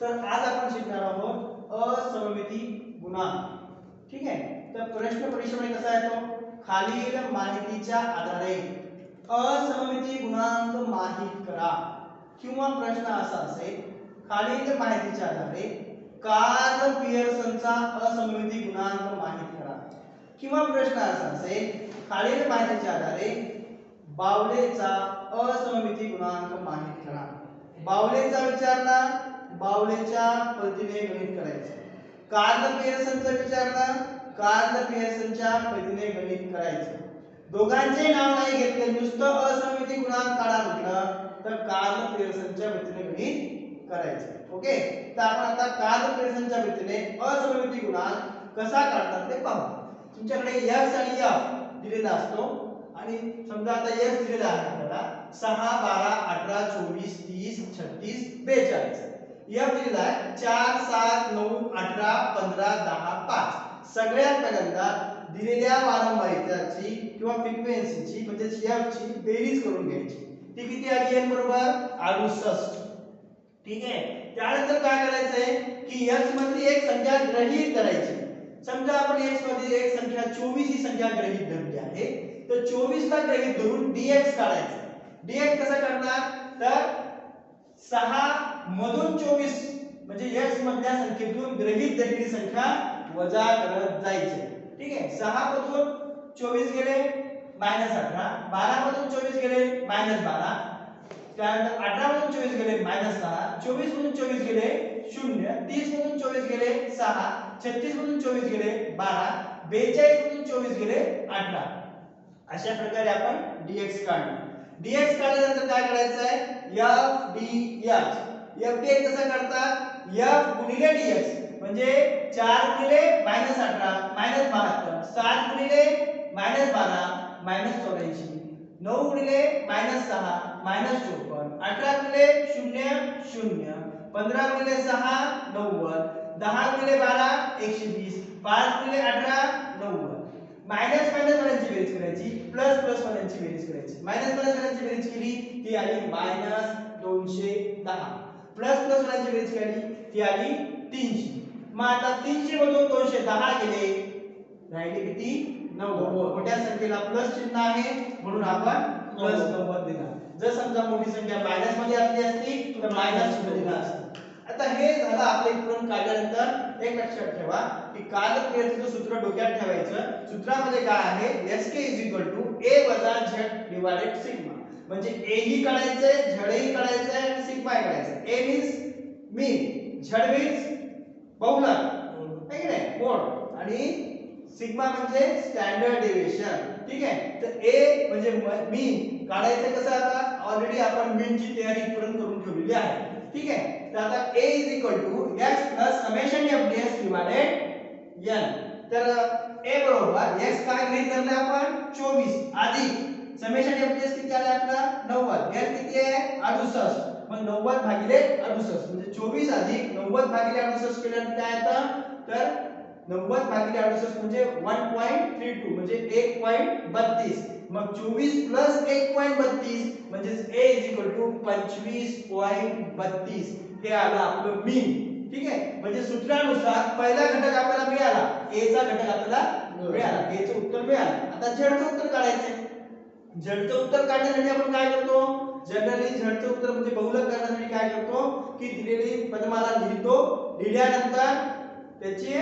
तर आज आपण शिकणार आहोत असममिती गुणांक. ठीक आहे? तर प्रश्न परीक्षेमध्ये कसा येतो? खालील माहितीच्या आधारे असममिती गुणांक माहीत करा. किंवा प्रश्न असा असेल खालील माहितीच्या आधारे कार्ल पियर्सनचा असममिती गुणांक माहीत करा. किंवा प्रश्न असा असेल खालील माहितीच्या आधारे बावलेचा असममिती गुणांक माहीत करा. बावलेचा विचारला बावलेच्या पद्धतीने गणित करायचे. कार्ल पियर्सनचा विचारला कार्ल पियर्सनच्या पद्धतीने गणित करायचे. दोघांचे नाव नाही घेतले नुसतं असमिती गुणांक काढा म्हटलं तर कार्ल पियर्सनच्या वतीने गणित करायचे. ओके? तर आपण आता कार्ल पियर्सनच्या वतीने असमिती गुणांक कसा काढतात ते पाहू. तुमच्याकडे x आणि यफ दिलेला असतो. आणि समजा आता x दिलेला आहे आपल्याला सहा बारा अठरा चोवीस तीस छत्तीस बेचाळीस. एफ दिलेला आहे चार सात नऊ अठरा पंधरा दहा पाच सगळ्यात पहिल्यांदा दिलेल्या वारंवारिताची किंवा फ्रिक्वेन्सीची म्हणजे एफची ची बेरीज करून घ्यायची. ती किती आली n बरोबर? 68 ठीक आहे? त्यानंतर काय करायचंय? की x मध्ये एक संख्या ग्रहित धरायची समजा आपण x मध्ये एक संख्या 24 ही संख्या ग्रहित धरली आहे. तर 24 ला ग्रहित धरून डीएक्स काढायचं. डीएक्स कसं करणार? तर सहा मधून चोवीस म्हणजे यश मधल्या संख्येतून ग्रहित धरलेली संख्या वजा करत जायचे. ठीक आहे? सहा मधून चोवीस गेले मायनस अठरा. बारा मधून चोवीस गेले मायनस बारा. त्यानंतर अठरा मधून चोवीस गेले मायनस सहा. चोवीस मधून चोवीस गेले शून्य. तीस मधून चोवीस गेले सहा. छत्तीस मधून चोवीस गेले बारा. बेचाळीस मधून चोवीस गेले अठरा. अशा प्रकारे आपण डीएक्स काढू. Dx काढल्यानंतर काय करायचं आहे? F dx f dx कसं करतात f गुणिले dx म्हणजे 4 गुणिले मायनस 18 मायनस 72 7 गुणिले मायनस 12 मायनस 84 9 गुणिले मायनस 6 मायनस 54 18 गुणिले 0 0 15 गुणिले 6 90 10 गुणिले 12 120 5 गुणिले 18 90 मायनस मायनस वाल्यांची बेरीज करायची प्लस प्लस वाल्यांची बेरीज करायची. मायनस प्लस वाल्यांची बेरीज केली ती आली मायनस 210 प्लस प्लस वाल्यांची बेरीज केली ती आली 300 मग आता 300 मधून 210 गेले राहिले किती? 90 मोठ्या संख्येला प्लस चिन्ह आहे म्हणून आपण प्लस 90 दिला. जर समजा मोठी संख्या मायनसमध्ये असली असती तर मायनस चिन्ह दिला असतं. आता हे झालं आपले इकडून काढल्यानंतर एक लक्षात ठेवा की कालक्रियेचं सूत्र डोक्यात ठेवायचं. सूत्रामध्ये काय आहे? Sk a वजा झेड डिवायडेड सिग्मा म्हणजे ए ही काढायचंय झडही ही काढायचंय आणि सिग्मा ही काढायचं ए मीन्स मी झड मीन्स बहुलक. आहे नाही? कोण? आणि सिग्मा म्हणजे स्टँडर्ड डिव्हिशन ठीक आहे? तर ए म्हणजे मीन काढायचं कसं आता? ऑलरेडी आपण मीनची तयारी इथपर्यंत करून ठेवलेली आहे. ठीक आहे? तर आता a is equal to x plus summation of ds divided n. तर a बरोबर x काय गृहीत धरले आपण? 24 अधिक समेशन ऑफ ds किती आले आपला 90 n किती आहे? 68 मग 90 भागिले 68 म्हणजे 24 अधिक 90 भागिले 68 केल्यानंतर काय येतं तर 90 भागिले 68 म्हणजे 1.32 म्हणजे 1.32 मग 24 प्लस 1.32 म्हणजे a इज इक्वल टू 25.32 हे आलं आपलं मी. ठीक आहे? म्हणजे सूत्रानुसार पहिला घटक आपल्याला मिळाला. एचा चा घटक आपल्याला मिळाला. एचं उत्तर मिळालं. आता झडचं उत्तर काढायचंय. झडचं उत्तर काढण्यासाठी आपण काय करतो? जनरली झडचं उत्तर म्हणजे बहुलक करण्यासाठी काय करतो? की दिलेली पदमाला लिहितो. लिहिल्यानंतर त्याची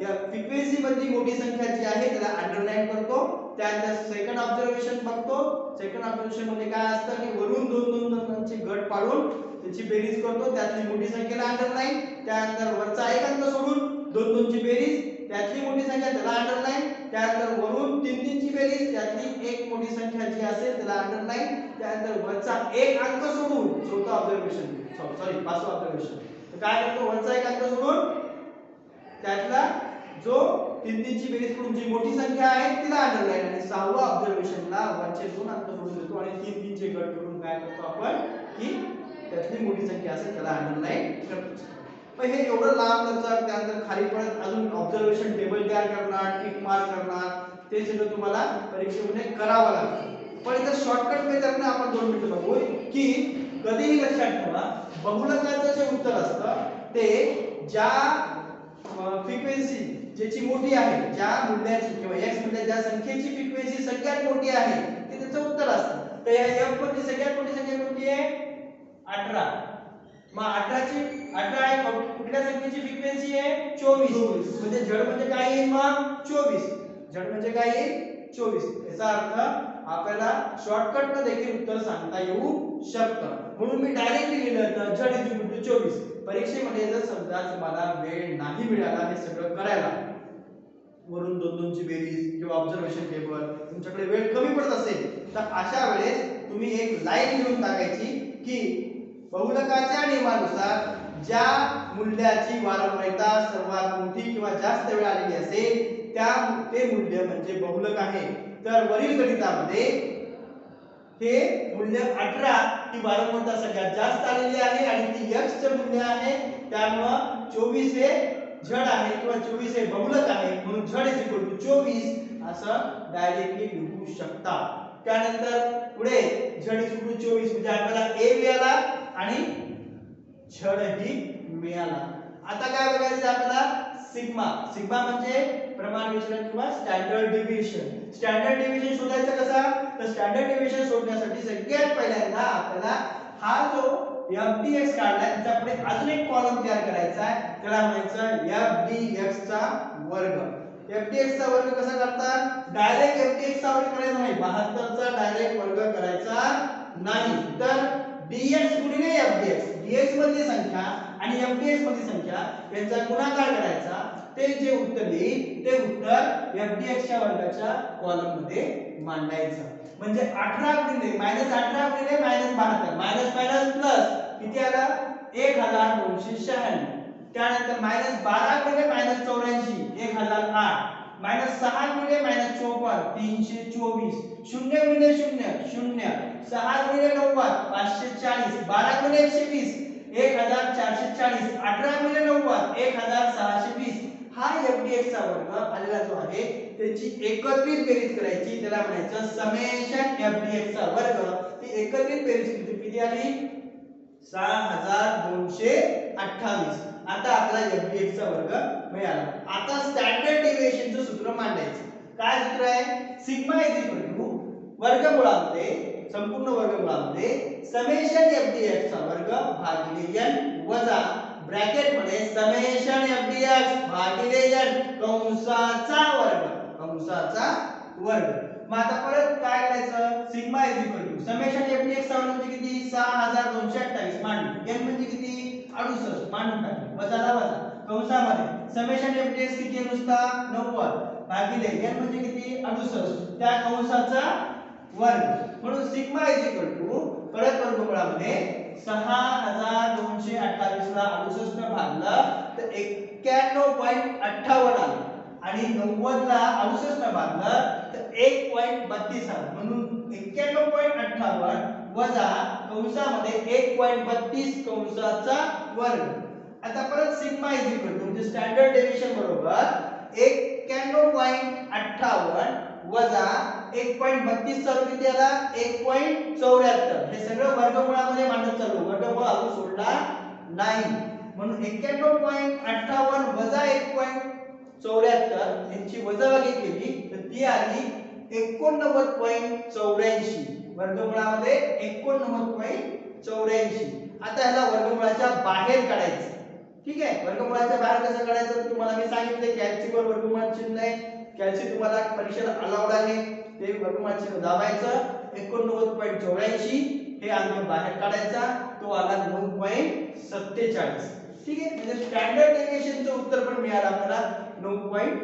फ्रिक्वेन्सी मधली मोठी संख्या जी आहे त्याला अंडरलाईन करतो. त्यानंतर सेकंड ऑब्झर्वेशन बघतो. सेकंड ऑब्झर्वेशनमध्ये काय असतं? की वरून दोन दोन दोनचे गट पाडून त्याची बेरीज करतो त्यातली मोठी संख्येला अंडरलाईन त्यानंतर वरचा एक अंक सोडून? दोन दोनची बेरीज त्यातली मोठी संख्या त्याला अंडरलाईन त्यानंतर वरून तीन तीनची बेरीज त्यातली एक मोठी संख्या जी असेल त्याला अंडरलाईन त्यानंतर वरचा एक अंक सोडून चौथा ऑब्झर्वेशन सॉरी पाचवा ऑब्झर्वेशन तर काय करतो? वरचा एक अंक सोडून त्यातला जो तीन तीनची बेरीज करून जी मोठी संख्या आहे तिला अंडरलाईन आणि सहावा ऑब्झर्वेशनला वरचे दोन अंक सोडून देतो आणि तीन तीनचे गट करून काय करतो आपण? की त्यातली मोठी संख्या असेल त्याला अंडरलाईन करतो. पण हे एवढं लांब लचक त्यानंतर खाली परत अजून ऑब्झर्वेशन टेबल तयार करणार टिक मार्क करणार ते सगळं तुम्हाला परीक्षेमध्ये करावं लागतं. पण इथं शॉर्टकट मेथडने आपण दोन मिनिटं बघू की कधीही लक्षात ठेवा बहुलकाचं जे उत्तर असतं ते ज्या फ्रिक्वेन्सी ज्याची मोठी आहे ज्या मूल्याची किंवा एक्स म्हणजे ज्या संख्येची फ्रिक्वेन्सी सगळ्यात मोठी आहे ते त्याचं उत्तर असतं. तर या एफमध्ये सगळ्यात मोठी संख्या कोणती आहे? अठरा. मग अठराची अठरा आहे कुठल्या संख्येची फ्रिक्वेन्सी आहे? चोवीस. म्हणजे जड म्हणजे काय येईल मग? चोवीस. जड म्हणजे काय येईल? चोवीस. याचा अर्थ आपल्याला शॉर्टकट न देखील उत्तर सांगता येऊ शकतं. म्हणून मी डायरेक्टली लिहिलं तर जड इज इक्वल टू चोवीस. परीक्षेमध्ये जर समजा तुम्हाला वेळ नाही मिळाला हे सगळं करायला. वरून दोन दोनची बेरीज किंवा ऑब्झर्वेशन टेबल तुमच्याकडे वेळ कमी पडत असेल तर अशा वेळेस तुम्ही एक लाईन लिहून टाकायची की बहुलकाच्या नियमानुसार ज्या मूल्याची वारंवारता सर्वात मोठी किंवा जास्त वेळ आलेली असेल त्या ते मूल्य म्हणजे बहुलक आहे. तर वरील गणितामध्ये हे मूल्य 18 ही वारंवारता सगळ्यात जास्त आलेली आहे आणि ती x मूल्य आहे. त्यामुळं 24 हे झड आहे किंवा 24 हे बहुलक आहे म्हणून झड इज इक्वल टू 24 असं डायरेक्टली लिहू शकता. त्यानंतर पुढे झड इज इक्वल टू 24 म्हणजे आपल्याला ए मिळाला आणि छड ही मिळाला. आता काय बघायचं आपल्याला? सिग्मा. सिग्मा म्हणजे प्रमाण विचलन किंवा स्टँडर्ड डिव्हिशन स्टँडर्ड डिव्हिजन शोधायचं कसा? तर स्टँडर्ड डिव्हिजन शोधण्यासाठी सगळ्यात पहिल्यांदा आपल्याला हा जो FDX काढलाय त्याच्या पुढे अजून एक कॉलम तयार करायचा आहे. त्याला म्हणायचं FDX चा वर्ग. FDX चा वर्ग कसा करतात डायरेक्ट एफ डी एक्स चा वर्ग करायचा नाही. 72 चा डायरेक्ट वर्ग करायचा नाही. तर dx गुणिले fdx dx मधली संख्या आणि fdx मधली संख्या यांचा गुणाकार करायचा. ते जे उत्तर येईल ते उत्तर fdx च्या वर्गाच्या कॉलममध्ये मांडायचं. म्हणजे 18 गुणिले मायनस 18 गुणिले मायनस 72 मायनस मायनस प्लस किती आला? 1296 त्यानंतर मायनस 12 गुणिले मायनस 84 1008 मायनस सहा गुणिले मायनस 54 324 शून्य गुणिले शून्य शून्य. सहा गुणिले नव्वद पाचशे चाळीस बारा गुणिले एकशे वीस एक हजार चारशे चाळीस अठरा गुणिले नव्वद एक हजार सहाशे वीस. हा एफडीएक्स चा वर्ग आलेला जो आहे त्याची एकत्रित बेरीज करायची. त्याला म्हणायचं समेशन एफडीएक्स चा वर्ग. ती एकत्रित बेरीज किती किती आली? सहा हजार दोनशे अठ्ठावीस. आता आपला एफडीएक्स चा वर्ग मिळाला. आता स्टँडर्ड डिव्हिएशनचं सूत्र मांडायचं. काय सूत्र आहे? सिग्मा इज इक्वल टू वर्गमुळामध्ये संपूर्ण वर्गमुळामध्ये समेशन एफडीएक्स चा वर्ग भागिले एन वजा ब्रॅकेटमध्ये समेशन एफडीएक्स भागिले एन कंसाचा वर्ग कंसाचा वर्ग. मग आता परत काय करायचं? Sigma is equal to summation F D X चा वर्ग म्हणजे किती? 6228 मांडू एन म्हणजे किती? 68 मांडून टाकले वजाला वजा कंसामध्ये समेशन एक्स किती नुसता? 90 भागिले एन म्हणजे किती? 68 त्या कंसाचा वर्ग. म्हणून सिग्मा इज इक्वल टू परत वर्गमुळामध्ये सहा हजार दोनशे अठ्ठावीस ला अडुसष्ट भागलं तर एक्क्याण्णव पॉईंट अठ्ठावन्न आलं. आणि नव्वद ला अडुसष्ट भागलं तर एक पॉईंट बत्तीस आलं. म्हणून एक्क्याण्णव पॉईंट अठ्ठावन्न वजा कंसामध्ये एक पॉईंट बत्तीस कंसाचा वर्ग. आता परत सिग्मा इज इक्वल टू म्हणजे स्टँडर्ड डेव्हिएशन बरोबर एक्क्याण्णव पॉईंट अठ्ठावन्न वजा एक पॉईंट बत्तीस चालू किती आला एक पॉईंट चौऱ्याहत्तर. हे सगळं वर्गमुळामध्ये मांडत चालू वर्गमुळ आपण सोडला नाही. म्हणून एक्क्याण्णव पॉईंट अठ्ठावन्न वजा एक पॉईंट चौऱ्याहत्तर यांची वजाबागी केली तर ती आली एकोणनव्वद पॉईंट चौऱ्याऐंशी. वर्गमुळामध्ये एकोणनव्वद पॉईंट चौऱ्याऐंशी. आता याला वर्गमुळाच्या बाहेर काढायचं. ठीक आहे? वर्गमुळाच्या बाहेर कसं काढायचं? तुम्हाला मी सांगितलं कॅल्सी बरोबर चिन्ह आहे. कॅल्सी तुम्हाला परीक्षेत अलाउड आहे. ते वर्गमुळात चिन्ह दाबायचं. एकोणनव्वद पॉईंट चौऱ्याऐंशी हे अंक बाहेर काढायचा. तो आला नऊ पॉईंट सत्तेचाळीस. ठीक आहे? म्हणजे स्टँडर्ड डेव्हिएशनचं उत्तर पण मिळालं आपल्याला नऊ पॉईंट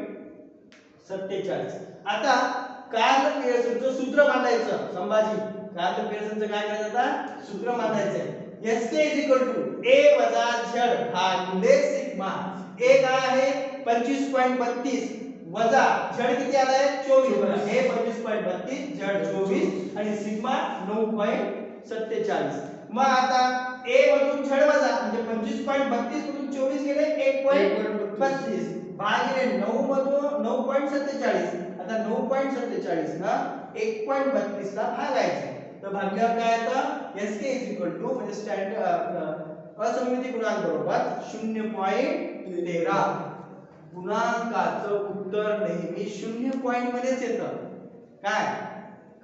सत्तेचाळीस. आता कार्ल पियर्सनचं सूत्र मांडायचं. संभाजी कार्ल पियर्सनचं काय करायचं आता? सूत्र मांडायचं S K is equal to A वजा झड भागिले सिग्मा. ए काय आहे? पंचवीस पॉईंट बत्तीस. वजा झड किती आलाय? चोवीस. हे पंचवीस पॉईंट बत्तीस झड चोवीस आणि सिग्मा नऊ पॉईंट सत्तेचाळीस. मग आता ए मधून झड वजा म्हणजे पंचवीस पॉईंट बत्तीस मधून चोवीस गेले एक पॉईंट पस्तीस. भागिले नऊ मधून नऊ पॉईंट सत्तेचाळीस. आता नऊ पॉईंट सत्तेचाळीस ना एक पॉईंट बत्तीस ला भागायचं. तर भागल्यावर काय येतं? S K is equal to म्हणजे स्टँड असममिती गुणांक बरोबर शून्य पॉईंट तेरा. गुणांकाचं उत्तर नेहमी शून्य पॉईंट मध्येच येतं. काय?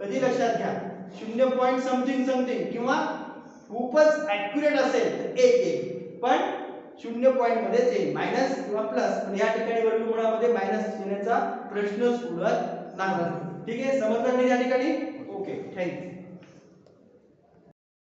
कधी लक्षात घ्या? शून्य पॉईंट समथिंग समथिंग किंवा खूपच ऍक्युरेट असेल तर एक येईल पण शून्य पॉईंट मध्येच येईल. मायनस किंवा प्लस पण या ठिकाणी वर्गमुळामध्ये मायनस येण्याचा प्रश्नच उडत नाही. ठीक आहे? समजलं नाही या ठिकाणी? Okay thank you